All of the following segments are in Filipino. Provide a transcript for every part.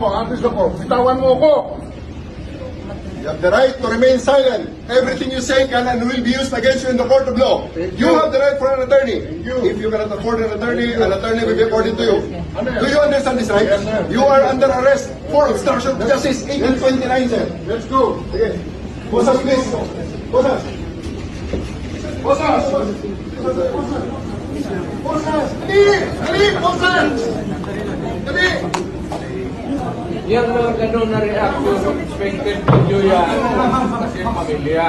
mo, ang gusto ko, bitawan mo ako. You have the right to remain silent. Everything you say can and will be used against you in the court of law. You you. have the right for an attorney. You. If you cannot afford an attorney, an attorney will be according to you. Do you understand this right? Yes. You are under arrest for obstruction of justice 1829, sir. Let's go. Sige. Bosas, please. Bosas. Bosas. Bosas. Dali! Dali! Bosas! Dali! Yang mga ganun na reaction, expected video yan kasi pamilya.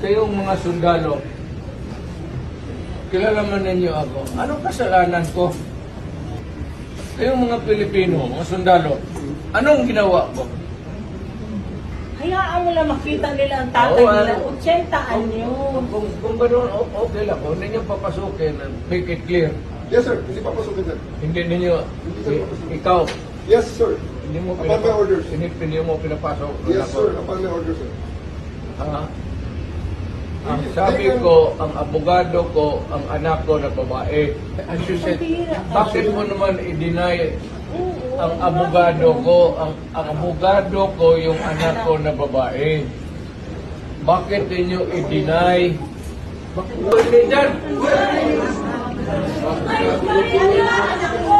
Kayong mga sundalo, kilala man ninyo ako. Anong kasalanan ko? Kayong mga Pilipino, mga sundalo, anong ginawa ko? Hayaan mo lang makita nila ang tatay Oo, nila. ano? 80 anyo. Kung, kung ganun, o- okay lang. Kung hindi nyo papasukin, make it clear. Yes, sir. Hindi pa pasukin, sir. Hindi ninyo, i- ikaw, Yes, sir. hindi mo Upon my orders. hindi, hindi mo pinapasok. Yes, sir. Upon my orders, sir. Ha? Ang sabi ko, ang abogado ko, ang anak ko na babae. As you said, bakit mo naman i-deny ang abogado ko, ang, ang abogado ko yung anak ko na babae? Bakit ninyo i-deny? Bakit hindi dyan? Yung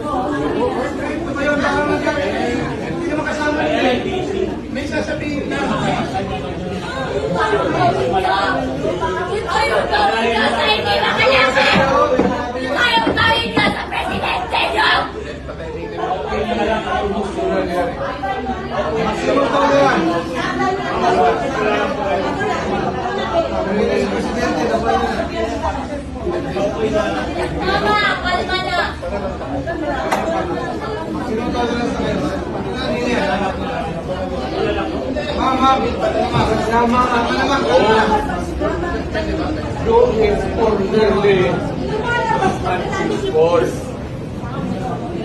Doon is orderly and peaceful.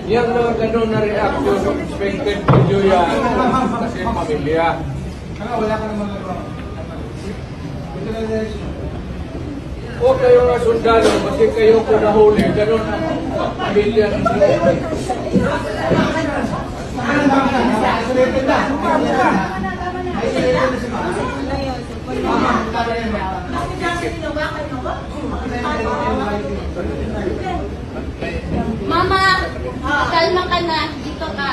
Yan mga ganun na reaction, expected video yan kasi pamilya. O kayo nga sundalo, kasi kayo ko nahuli, ganun ang pamilya ninyo. Mama, kalma ka na. Dito ka.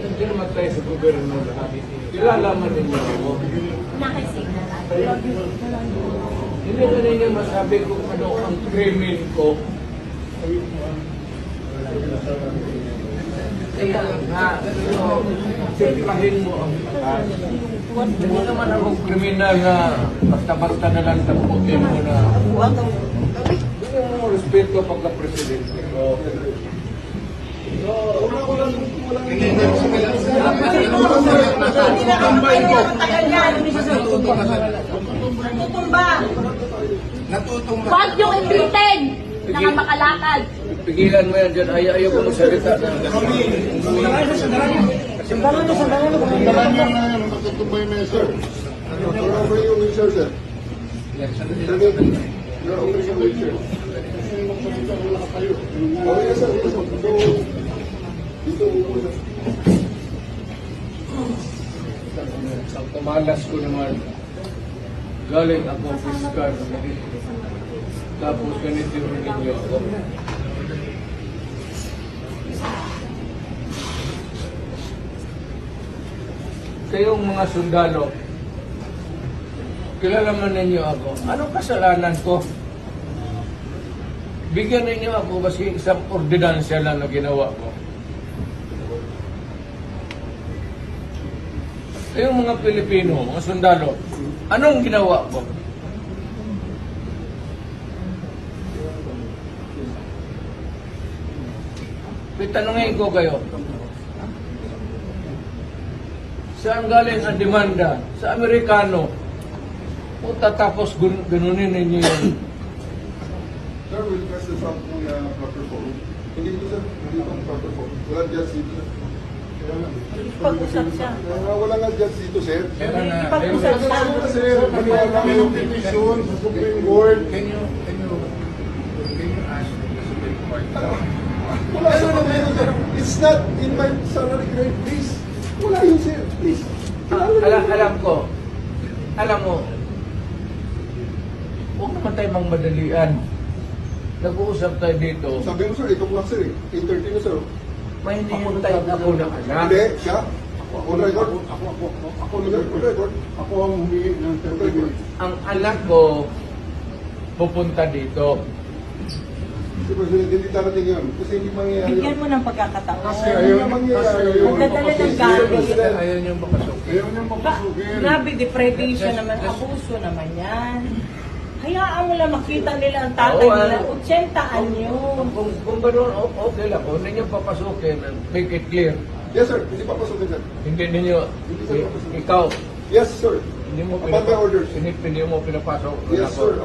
Hindi naman tayo sa gobyerno lahat. Kilala man ninyo ako. Nakisignal. Hindi na ninyo masabi kung ano ang krimen ko. Kaya nga, simplahin mo ang lahat. Hindi naman ako kriminal na basta-basta na lang taputin mo na. Bigyan mo respeto pagka-presidente ko. Tutumba. Huwag yung imbitin na nga makalakad. Pigilan mo yan dyan. Ayaw, ayaw ko magsalita. Dalan yan na yan, nakatumbay na yan, sir. You're over your wheelchair, sir. You're over your wheelchair. Oh, yes, sir. Yes, sir. So, dito upo, sir. Ang kamalas ko naman, galing ako fiskal. Tapos ganito rin ninyo ako. Kayong mga sundalo, kilala man ninyo ako. Anong kasalanan ko? Bigyan ninyo ako kasi isang ordinansya lang na ginawa ko. Kayong mga Pilipino, mga sundalo, anong ginawa ko? Pitanungin ko kayo. Saan galing ang demanda? Sa Amerikano. O tatapos gun- ganunin ninyo yun. Sir, press this up on the proper phone. Hindi ito, sir. Hindi ang proper phone. Wala just dito. Pag-usap siya. Ah, wala nga judge dito, sir. Pag-usap siya. Sir? Maniwala kayo petition sa Supreme Court. Can you, can you, can you ask the Supreme Court? Wala sa mga sir. It's not in my salary grade, please. Wala yun, sir. Please. Ah, alam, alam ko, alam mo, huwag naman tayo mang madalian. Nag-uusap tayo dito, Sabi mo, sir, ito lang, sir. eh. 8.30 na, sir. May hinihintay ako ng anak. Hindi, siya. On record. Ako, ako, ako, ako, on record. Ako ang humingi ng 30 minutes. Ang anak ko, pupunta dito. Mr. President, hindi darating yun. Kasi hindi mangyayari Bigyan mo ng pagkakataon. Kasi ayun, mangyayari yun. Magdadala ng. President, Ayaw niyo makasukin. Ayaw niyo Ba, magpasukin. grabe, deprivation naman, abuso naman yan. Hayaan mo lang makita nila ang tatay Oo, nila. ano? 80 anyo. Kung, kung gano'n, o- okay lang. Kung hindi niyo papasukin, make it clear. Yes, sir. Hindi papasukin, sir. Hindi ninyo, ikaw, Yes, sir. hindi mo Upon my orders. hindi, hindi mo pinapasok. Yes, sir.